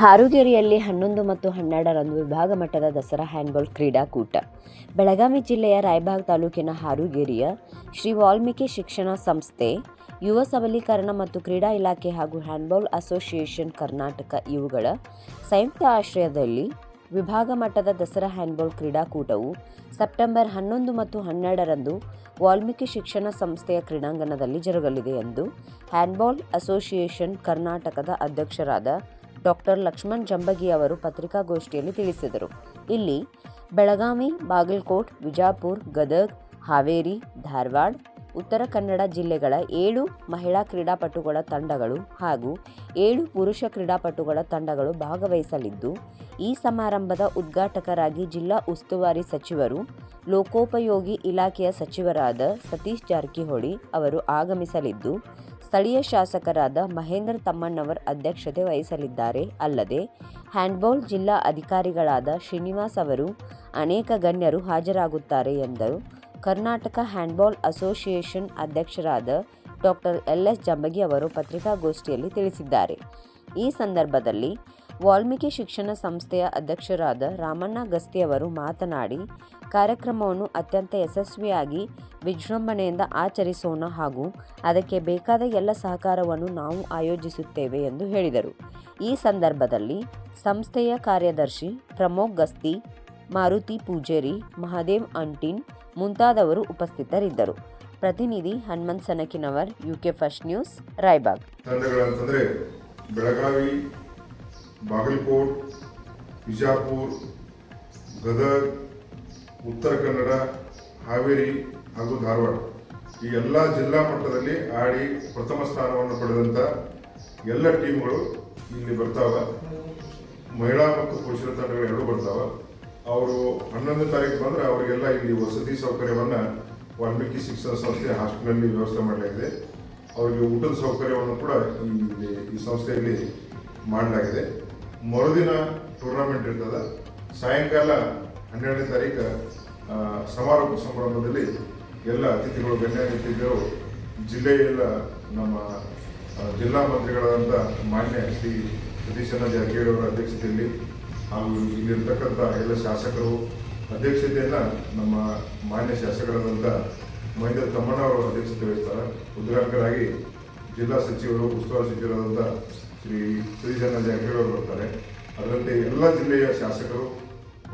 ಹಾರುಗೆರೆಯಲ್ಲಿ ಹನ್ನೊಂದು ಮತ್ತು ಹನ್ನೆರಡರಂದು ವಿಭಾಗ ಮಟ್ಟದ ದಸರಾ ಹ್ಯಾಂಡ್ಬಾಲ್ ಕ್ರೀಡಾಕೂಟ. ಬೆಳಗಾವಿ ಜಿಲ್ಲೆಯ ರಾಯಬಾಗ್ ತಾಲೂಕಿನ ಹಾರುಗೆರೆಯ ಶ್ರೀ ವಾಲ್ಮೀಕಿ ಶಿಕ್ಷಣ ಸಂಸ್ಥೆ, ಯುವ ಸಬಲೀಕರಣ ಮತ್ತು ಕ್ರೀಡಾ ಇಲಾಖೆ ಹಾಗೂ ಹ್ಯಾಂಡ್ಬಾಲ್ ಅಸೋಸಿಯೇಷನ್ ಕರ್ನಾಟಕ ಇವುಗಳ ಸಂಯುಕ್ತ ಆಶ್ರಯದಲ್ಲಿ ವಿಭಾಗ ಮಟ್ಟದ ದಸರಾ ಹ್ಯಾಂಡ್ಬಾಲ್ ಕ್ರೀಡಾಕೂಟವು ಸೆಪ್ಟೆಂಬರ್ ಹನ್ನೊಂದು ಮತ್ತು ಹನ್ನೆರಡರಂದು ವಾಲ್ಮೀಕಿ ಶಿಕ್ಷಣ ಸಂಸ್ಥೆಯ ಕ್ರೀಡಾಂಗಣದಲ್ಲಿ ಜರುಗಲಿದೆ ಎಂದು ಹ್ಯಾಂಡ್ಬಾಲ್ ಅಸೋಸಿಯೇಷನ್ ಕರ್ನಾಟಕದ ಅಧ್ಯಕ್ಷರಾದ ಡಾಕ್ಟರ್ ಲಕ್ಷ್ಮಣ್ ಜಂಬಗಿ ಅವರು ಪತ್ರಿಕಾಗೋಷ್ಠಿಯಲ್ಲಿ ತಿಳಿಸಿದರು. ಇಲ್ಲಿ ಬೆಳಗಾವಿ ಬಾಗಲಕೋಟ್ ವಿಜಾಪುರ್ ಗದಗ್ ಹಾವೇರಿ ಧಾರವಾಡ ಉತ್ತರ ಕನ್ನಡ ಜಿಲ್ಲೆಗಳ ಏಳು ಮಹಿಳಾ ಕ್ರೀಡಾಪಟುಗಳ ತಂಡಗಳು ಹಾಗೂ ಏಳು ಪುರುಷ ಕ್ರೀಡಾಪಟುಗಳ ತಂಡಗಳು ಭಾಗವಹಿಸಲಿದ್ದು, ಈ ಸಮಾರಂಭದ ಉದ್ಘಾಟಕರಾಗಿ ಜಿಲ್ಲಾ ಉಸ್ತುವಾರಿ ಸಚಿವರು, ಲೋಕೋಪಯೋಗಿ ಇಲಾಖೆಯ ಸಚಿವರಾದ ಸತೀಶ್ ಜಾರಕಿಹೊಳಿ ಅವರು ಆಗಮಿಸಲಿದ್ದು, ಸ್ಥಳೀಯ ಶಾಸಕರಾದ ಮಹೇಂದ್ರ ತಮ್ಮಣ್ಣವರ್ ಅಧ್ಯಕ್ಷತೆ ವಹಿಸಲಿದ್ದಾರೆ. ಅಲ್ಲದೆ, ಹ್ಯಾಂಡ್ಬಾಲ್ ಜಿಲ್ಲಾ ಅಧಿಕಾರಿಗಳಾದ ಶ್ರೀನಿವಾಸ್ ಅವರು ಅನೇಕ ಗಣ್ಯರು ಹಾಜರಾಗುತ್ತಾರೆ ಎಂದರು. ಕರ್ನಾಟಕ ಹ್ಯಾಂಡ್ಬಾಲ್ ಅಸೋಸಿಯೇಷನ್ ಅಧ್ಯಕ್ಷರಾದ ಡಾಕ್ಟರ್ ಎಲ್ ಎಸ್ ಜಂಬಗಿ ಅವರು ಪತ್ರಿಕಾಗೋಷ್ಠಿಯಲ್ಲಿ ತಿಳಿಸಿದ್ದಾರೆ. ಈ ಸಂದರ್ಭದಲ್ಲಿ ವಾಲ್ಮೀಕಿ ಶಿಕ್ಷಣ ಸಂಸ್ಥೆಯ ಅಧ್ಯಕ್ಷರಾದ ರಾಮಣ್ಣ ಗಸ್ತಿ ಅವರು ಮಾತನಾಡಿ, ಕಾರ್ಯಕ್ರಮವನ್ನು ಅತ್ಯಂತ ಯಶಸ್ವಿಯಾಗಿ ವಿಜೃಂಭಣೆಯಿಂದ ಆಚರಿಸೋಣ ಹಾಗೂ ಅದಕ್ಕೆ ಬೇಕಾದ ಎಲ್ಲ ಸಹಕಾರವನ್ನು ನಾವು ಆಯೋಜಿಸುತ್ತೇವೆ ಎಂದು ಹೇಳಿದರು. ಈ ಸಂದರ್ಭದಲ್ಲಿ ಸಂಸ್ಥೆಯ ಕಾರ್ಯದರ್ಶಿ ಪ್ರಮೋದ್ ಗಸ್ತಿ, ಮಾರುತಿ ಪೂಜೇರಿ, ಮಹಾದೇವ್ ಅಂಟಿನ್ ಮುಂತಾದವರು ಉಪಸ್ಥಿತರಿದ್ದರು. ಪ್ರತಿನಿಧಿ Hanumant Sanakinavar, UK First News, Raybag. Belagavi, Bagalkot, Bijapur, Gadag, Uttara Kannada, Haveri ಹಾಗೂ ಧಾರವಾಡ. ಈ ಎಲ್ಲ ಜಿಲ್ಲಾ ಮಟ್ಟದಲ್ಲಿ ಆಡಿ ಪ್ರಥಮ ಸ್ಥಾನವನ್ನು ಪಡೆದಂಥ ಎಲ್ಲ ಟೀಮ್ಗಳು ಇಲ್ಲಿ ಬರ್ತಾವ. ಮಹಿಳಾ ಮತ್ತು ಪುರುಷರ ತಂಡಗಳು ಎರಡೂ ಬರ್ತಾವ. ಅವರು ಹನ್ನೊಂದನೇ ತಾರೀಕು ಬಂದರೆ ಅವರಿಗೆಲ್ಲ ಇಲ್ಲಿ ವಸತಿ ಸೌಕರ್ಯವನ್ನು ವಾಲ್ಮೀಕಿ ಶಿಕ್ಷಣ ಸಂಸ್ಥೆ ಹಾಸ್ಟೆಲ್ನಲ್ಲಿ ವ್ಯವಸ್ಥೆ ಮಾಡಲಾಗಿದೆ. ಅವರಿಗೆ ಊಟದ ಸೌಕರ್ಯವನ್ನು ಕೂಡ ಇಲ್ಲಿ ಈ ಸಂಸ್ಥೆಯಲ್ಲಿ ಮಾಡಲಾಗಿದೆ. ಮರುದಿನ ಟೂರ್ನಮೆಂಟ್ ಇರ್ತದೆ. ಸಾಯಂಕಾಲ ಹನ್ನೆರಡನೇ ತಾರೀಕು ಸಮಾರೋಪ ಸಮಾರಂಭದಲ್ಲಿ ಎಲ್ಲ ಅತಿಥಿಗಳು, ಗಣ್ಯ ಅತಿಥಿಗಳು, ಜಿಲ್ಲೆಯೆಲ್ಲ ನಮ್ಮ ಜಿಲ್ಲಾ ಮಂತ್ರಿಗಳಾದಂಥ ಮಾನ್ಯ ಶ್ರೀ ಸತೀಶಣ್ಣ ಜಾರಕಿಹೊಳಿ ಅವರ ಅಧ್ಯಕ್ಷತೆಯಲ್ಲಿ ಹಾಗೂ ಇಲ್ಲಿರ್ತಕ್ಕಂಥ ಎಲ್ಲ ಶಾಸಕರು ಅಧ್ಯಕ್ಷತೆಯನ್ನು ನಮ್ಮ ಮಾನ್ಯ ಶಾಸಕರಾದಂಥ ಮಹೇಂದ್ರ ತಮ್ಮಣ್ಣ ಅವರು ಅಧ್ಯಕ್ಷತೆ ವಹಿಸ್ತಾರೆ. ಉದ್ಘಾಟಕರಾಗಿ ಜಿಲ್ಲಾ ಸಚಿವರು, ಉಸ್ತುವಾರಿ ಸಚಿವರಾದಂಥ ಶ್ರೀ ಜಾರಕಿಹೊಳಿ ಅವರು ಬರ್ತಾರೆ. ಅದರಂತೆ ಎಲ್ಲ ಜಿಲ್ಲೆಯ ಶಾಸಕರು,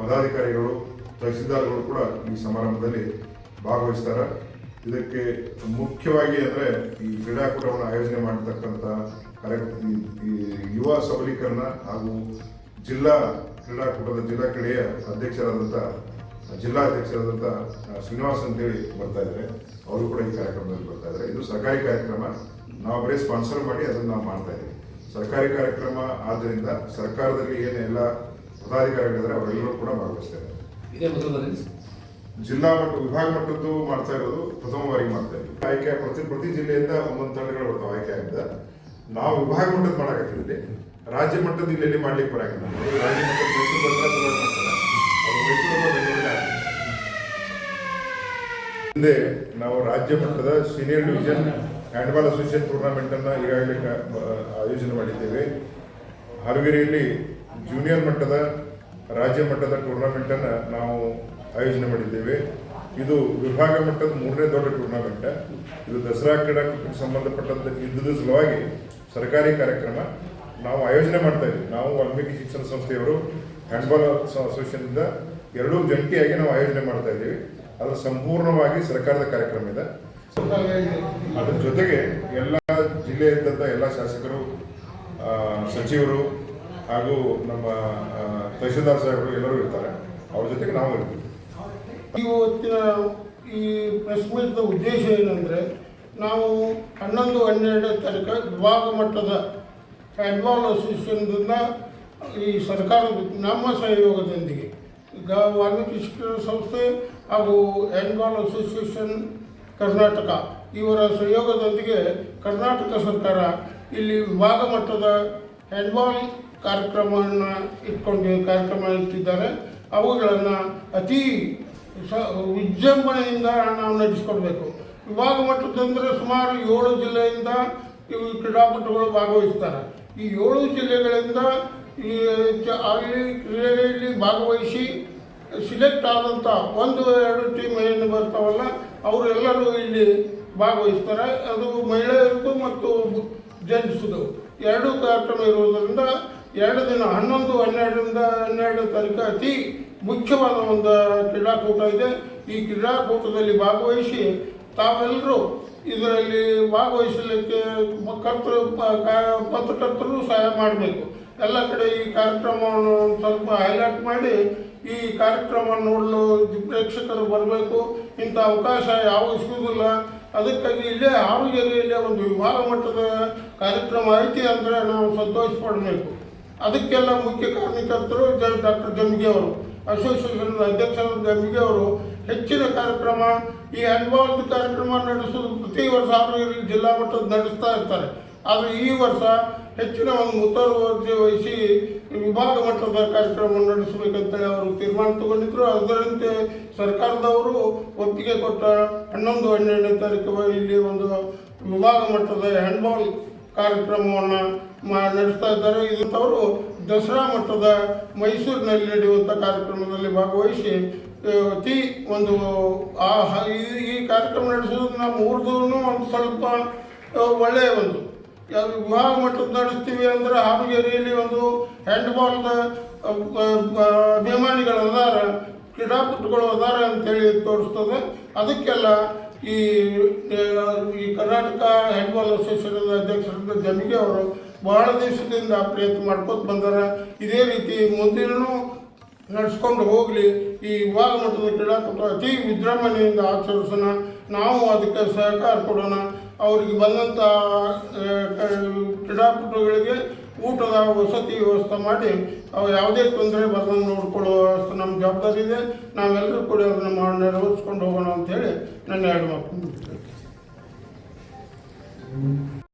ಪದಾಧಿಕಾರಿಗಳು, ತಹಸೀಲ್ದಾರ್ಗಳು ಕೂಡ ಈ ಸಮಾರಂಭದಲ್ಲಿ ಭಾಗವಹಿಸ್ತಾರೆ. ಇದಕ್ಕೆ ಮುಖ್ಯವಾಗಿ ಅಂದರೆ ಈ ಕ್ರೀಡಾಕೂಟವನ್ನು ಆಯೋಜನೆ ಮಾಡಿರ್ತಕ್ಕಂಥ ಕಾರ್ಯ ಈ ಯುವ ಸಬಲೀಕರಣ ಹಾಗೂ ಜಿಲ್ಲಾ ಕ್ರೀಡಾಕೂಟದ ಜಿಲ್ಲಾ ಕ್ರೀಡೆಯ ಅಧ್ಯಕ್ಷರಾದಂಥ ಜಿಲ್ಲಾ ಅಧ್ಯಕ್ಷರಾದಂಥ ಆ, ಶ್ರೀನಿವಾಸ್ ಅಂತೇಳಿ ಬರ್ತಾ ಇದ್ದಾರೆ. ಅವರು ಕೂಡ ಈ ಕಾರ್ಯಕ್ರಮದಲ್ಲಿ ಬರ್ತಾ ಇದ್ದಾರೆ. ಇದು ಸರ್ಕಾರಿ ಕಾರ್ಯಕ್ರಮ. ನಾವು ಬರೀ ಸ್ಪಾನ್ಸರ್ ಮಾಡಿ ಅದನ್ನು ನಾವು ಮಾಡ್ತಾ ಇದ್ದೀವಿ. ಸರ್ಕಾರಿ ಕಾರ್ಯಕ್ರಮ ಆದ್ದರಿಂದ ಸರ್ಕಾರದಲ್ಲಿ ಏನು ಎಲ್ಲ ಪದಾಧಿಕಾರಿಗಳಿದ್ದಾರೆ ಅವರೆಲ್ಲರೂ ಕೂಡ ಭಾಗವಹಿಸ್ತಾರೆ. ಇದ್ದಾರೆ ಜಿಲ್ಲಾ ಮಟ್ಟ ವಿಭಾಗ ಮಟ್ಟದ್ದು ಮಾಡ್ತಾ ಇರೋದು ಪ್ರಥಮ ಬಾರಿಗೆ ಮಾಡ್ತಾ ಇದ್ದೀವಿ. ಆಯ್ಕೆ ಪ್ರತಿ ಪ್ರತಿ ಜಿಲ್ಲೆಯಿಂದ ಒಂದೊಂದು ತಂಡಗಳು ಬರ್ತಾವೆ ಆಯ್ಕೆ ಆಗಿದ್ದ ನಾವು ವಿಭಾಗ ಮಟ್ಟದ ಮಾಡಕತ್ತೀವಿ ರಾಜ್ಯ ಮಟ್ಟದ ಇಲ್ಲಿ ಮಾಡ್ಲಿಕ್ಕೆ ಬರಂಗಿಲ್ಲ. ರಾಜ್ಯ ಮಟ್ಟದ ನಾವು ರಾಜ್ಯ ಮಟ್ಟದ senior division handball association tournament ಅನ್ನ ಈಗಾಗಲೇ ಆಯೋಜನೆ ಮಾಡಿದ್ದೇವೆ. ಹಾವೇರಿಯಲ್ಲಿ ಜೂನಿಯರ್ ಮಟ್ಟದ, ರಾಜ್ಯ ಮಟ್ಟದ ಟೂರ್ನಮೆಂಟ್ ಅನ್ನ ನಾವು ಆಯೋಜನೆ ಮಾಡಿದ್ದೇವೆ. ಇದು ವಿಭಾಗ ಮಟ್ಟದ ಮೂರನೇ ದೊಡ್ಡ ಟೂರ್ನಾಮೆಂಟ್ ಇದು ದಸರಾ ಕ್ರೀಡಾಕೂಟಕ್ಕೆ ಸಂಬಂಧಪಟ್ಟಂತ ಇದ್ದದ ಸಲುವಾಗಿ ಸರ್ಕಾರಿ ಕಾರ್ಯಕ್ರಮ. ನಾವು ಆಯೋಜನೆ ಮಾಡ್ತಾ ಇದ್ದೀವಿ. ನಾವು ವಾಲ್ಮೀಕಿ ಶಿಕ್ಷಣ ಸಂಸ್ಥೆಯವರು ಹ್ಯಾಂಡ್ಬಾಲ್ ಅಸೋಸಿಯೇಷನ್ನಿಂದ ಎರಡೂ ಜಂಟಿಯಾಗಿ ನಾವು ಆಯೋಜನೆ ಮಾಡ್ತಾ ಇದ್ದೀವಿ. ಅದರ ಸಂಪೂರ್ಣವಾಗಿ ಸರ್ಕಾರದ ಕಾರ್ಯಕ್ರಮ ಇದೆ. ಅದ್ರ ಜೊತೆಗೆ ಎಲ್ಲ ಜಿಲ್ಲೆಯಿಂದ ಎಲ್ಲ ಶಾಸಕರು ಸಚಿವರು ಹಾಗೂ ನಮ್ಮ ತಹಶೀಲ್ದಾರ್ ಸಾಹೇಬರು ಎಲ್ಲರೂ ಇರ್ತಾರೆ. ಅವ್ರ ಜೊತೆಗೆ ನಾವು ಇರ್ತೀವಿ. ಇವತ್ತಿನ ಈ ಪ್ರೆಸ್ ಮೀಟ್ನ ಉದ್ದೇಶ ಏನಂದರೆ, ನಾವು ಹನ್ನೊಂದು, ಹನ್ನೆರಡು ತನಕ ವಿಭಾಗ ಮಟ್ಟದ ಹ್ಯಾಂಡ್ಬಾಲ್ ಅಸೋಸಿಯೇಷನ್ದಿಂದ ಈ ಸರ್ಕಾರ ನಮ್ಮ ಸಹಯೋಗದೊಂದಿಗೆ ಈಗ ವಾಲ್ಮೀಕಿ ಸಂಸ್ಥೆ ಹಾಗೂ ಹ್ಯಾಂಡ್ಬಾಲ್ ಅಸೋಸಿಯೇಷನ್ ಕರ್ನಾಟಕ ಇವರ ಸಹಯೋಗದೊಂದಿಗೆ ಕರ್ನಾಟಕ ಸರ್ಕಾರ ಇಲ್ಲಿ ವಿಭಾಗ ಮಟ್ಟದ ಹ್ಯಾಂಡ್ಬಾಲ್ ಕಾರ್ಯಕ್ರಮವನ್ನು ಇಟ್ಕೊಂಡು ಕಾರ್ಯಕ್ರಮ ಇಟ್ಟಿದ್ದಾರೆ. ಅವುಗಳನ್ನು ಅತಿ ಸ ವಿಜೃಂಭಣೆಯಿಂದ ನಾವು ನಡೆಸ್ಕೊಡ್ಬೇಕು. ವಿಭಾಗ ಮಟ್ಟದಂದರೆ ಸುಮಾರು ಏಳು ಜಿಲ್ಲೆಯಿಂದ ಇವು ಕ್ರೀಡಾಪಟುಗಳು ಭಾಗವಹಿಸ್ತಾರೆ. ಈ ಏಳು ಜಿಲ್ಲೆಗಳಿಂದ ಈ ಅಲ್ಲಿ ಕ್ರೀಡೆಯಲ್ಲಿ ಭಾಗವಹಿಸಿ ಸಿಲೆಕ್ಟ್ ಆದಂಥ ಒಂದು, ಎರಡು ಟೀಮ್ ಏನು ಬರ್ತಾವಲ್ಲ, ಅವರೆಲ್ಲರೂ ಇಲ್ಲಿ ಭಾಗವಹಿಸ್ತಾರೆ. ಅದು ಮಹಿಳೆಯರದು ಮತ್ತು ಜೆಂಟ್ಸ್ದು ಎರಡೂ ಕಾರ್ಯಕ್ರಮ ಇರುವುದರಿಂದ ಎರಡು ದಿನ, ಹನ್ನೊಂದು, ಹನ್ನೆರಡರಿಂದ ಹನ್ನೆರಡು ತಾರೀಕು ಅತಿ ಮುಖ್ಯವಾದ ಒಂದು ಕ್ರೀಡಾಕೂಟ ಇದೆ. ಈ ಕ್ರೀಡಾಕೂಟದಲ್ಲಿ ಭಾಗವಹಿಸಿ ತಾವೆಲ್ಲರೂ ಇದರಲ್ಲಿ ಭಾಗವಹಿಸಲಿಕ್ಕೆ ಕರ್ತರು ಪ- ಕಾ- ಪತ್ರಕರ್ತರು ಸಹಾಯ ಮಾಡಬೇಕು. ಎಲ್ಲ ಕಡೆ ಈ ಕಾರ್ಯಕ್ರಮವನ್ನು ಸ್ವಲ್ಪ ಹೈಲೈಟ್ ಮಾಡಿ ಈ ಕಾರ್ಯಕ್ರಮ ನೋಡಲು ಪ್ರೇಕ್ಷಕರು ಬರಬೇಕು. ಇಂಥ ಅವಕಾಶ ಯಾವ ಸಿಗುವುದಿಲ್ಲ ಅದಕ್ಕಾಗಿ ಇಲ್ಲೇ ಆರೋಗ್ಯದಲ್ಲಿ ಒಂದು ವಿಭಾಗ ಮಟ್ಟದ ಕಾರ್ಯಕ್ರಮ ಐತಿ ಅಂದರೆ ನಾವು ಸಂತೋಷ ಪಡಬೇಕು. ಅದಕ್ಕೆಲ್ಲ ಮುಖ್ಯ ಕಾರ್ಯಕರ್ತರು ಡಾಕ್ಟರ್ ಜಮ್ಗೆ ಅವರು. ಅಸೋಸಿಯೇಷನ್ ಅಧ್ಯಕ್ಷರಾದ ಜಮ್ಗೆ ಅವರು ಹೆಚ್ಚಿನ ಕಾರ್ಯಕ್ರಮ, ಈ ಹ್ಯಾಂಡ್ಬಾಲ್ ಕಾರ್ಯಕ್ರಮ ನಡೆಸೋದು ಪ್ರತಿ ವರ್ಷ ಅವರು ಇಲ್ಲಿ ಜಿಲ್ಲಾ ಮಟ್ಟದ ನಡೆಸ್ತಾ ಇರ್ತಾರೆ. ಆದರೆ ಈ ವರ್ಷ ಹೆಚ್ಚಿನ ಒಂದು ಮುತುವರ್ಜಿ ವಹಿಸಿ ವಿಭಾಗ ಮಟ್ಟದ ಕಾರ್ಯಕ್ರಮ ನಡೆಸಬೇಕಂತೇಳಿ ಅವರು ತೀರ್ಮಾನ ತಗೊಂಡಿದ್ರು. ಅದರಂತೆ ಸರ್ಕಾರದವರು ಒಪ್ಪಿಗೆ ಕೊಟ್ಟ ಹನ್ನೊಂದು, ಹನ್ನೆರಡನೇ ತಾರೀಕು ಇಲ್ಲಿ ಒಂದು ವಿಭಾಗ ಮಟ್ಟದ ಹ್ಯಾಂಡ್ಬಾಲ್ ಕಾರ್ಯಕ್ರಮವನ್ನು ನಡೆಸ್ತಾ ಇದ್ದಾರೆ. ಇದವರು ದಸರಾ ಮಟ್ಟದ ಮೈಸೂರಿನಲ್ಲಿ ನಡೆಯುವಂಥ ಕಾರ್ಯಕ್ರಮದಲ್ಲಿ ಭಾಗವಹಿಸಿ ಅತಿ ಒಂದು, ಆ ಈ- ಕಾರ್ಯಕ್ರಮ ನಡೆಸೋದು ನಮ್ಮ ಊರ್ದೂ ಒಂದು ಸ್ವಲ್ಪ ಒಳ್ಳೆಯ ಒಂದು. ಯಾವ ವಿವಾಹ ಮಟ್ಟದ ನಡೆಸ್ತೀವಿ ಅಂದರೆ ಹಾವೇರಿಯಲ್ಲಿ ಒಂದು ಹ್ಯಾಂಡ್ಬಾಲ್ದ ಅಭಿಮಾನಿಗಳು ಅದಾರ ಕ್ರೀಡಾಪಟುಗಳು ಅದಾರ ಅಂತೇಳಿ ತೋರಿಸ್ತದೆ. ಅದಕ್ಕೆಲ್ಲ ಈ ಈ ಕರ್ನಾಟಕ ಹ್ಯಾಂಡ್ಬಾಲ್ ಅಸೋಸಿಯೇಷನ್ ಅಧ್ಯಕ್ಷರಾದ ಜಮಿಗೆ ಅವರು ಬಹಳ ದಿವಸದಿಂದ ಪ್ರಯತ್ನ ಮಾಡ್ಕೊತ ಬಂದಾರ. ಇದೇ ರೀತಿ ಮುಂದಿನೂ ನಡೆಸ್ಕೊಂಡು ಹೋಗಲಿ. ಈ ವಿಭಾಗ ಮಟ್ಟದ ಕ್ರೀಡಾಕೂಟ ಅತಿ ವಿಜೃಂಭಣೆಯಿಂದ ಆಚರಿಸೋಣ. ನಾವು ಅದಕ್ಕೆ ಸಹಕಾರ ಕೊಡೋಣ. ಅವರಿಗೆ ಬಂದಂಥ ಕ್ರೀಡಾಕೂಟಗಳಿಗೆ ಊಟದ ವಸತಿ ವ್ಯವಸ್ಥೆ ಮಾಡಿ. ಅವು ಯಾವುದೇ ತೊಂದರೆ ಬರದಂಗೆ ನೋಡ್ಕೊಳ್ಳೋ ವ್ಯವಸ್ಥೆ ನಮ್ಮ ಜವಾಬ್ದಾರಿ ಇದೆ. ನಾವೆಲ್ಲರೂ ಕೂಡ ಅದನ್ನು ಮಾಡಿ ನೆರವೇರಿಸ್ಕೊಂಡು ಹೋಗೋಣ ಅಂತೇಳಿ ನನ್ನ ಎರಡು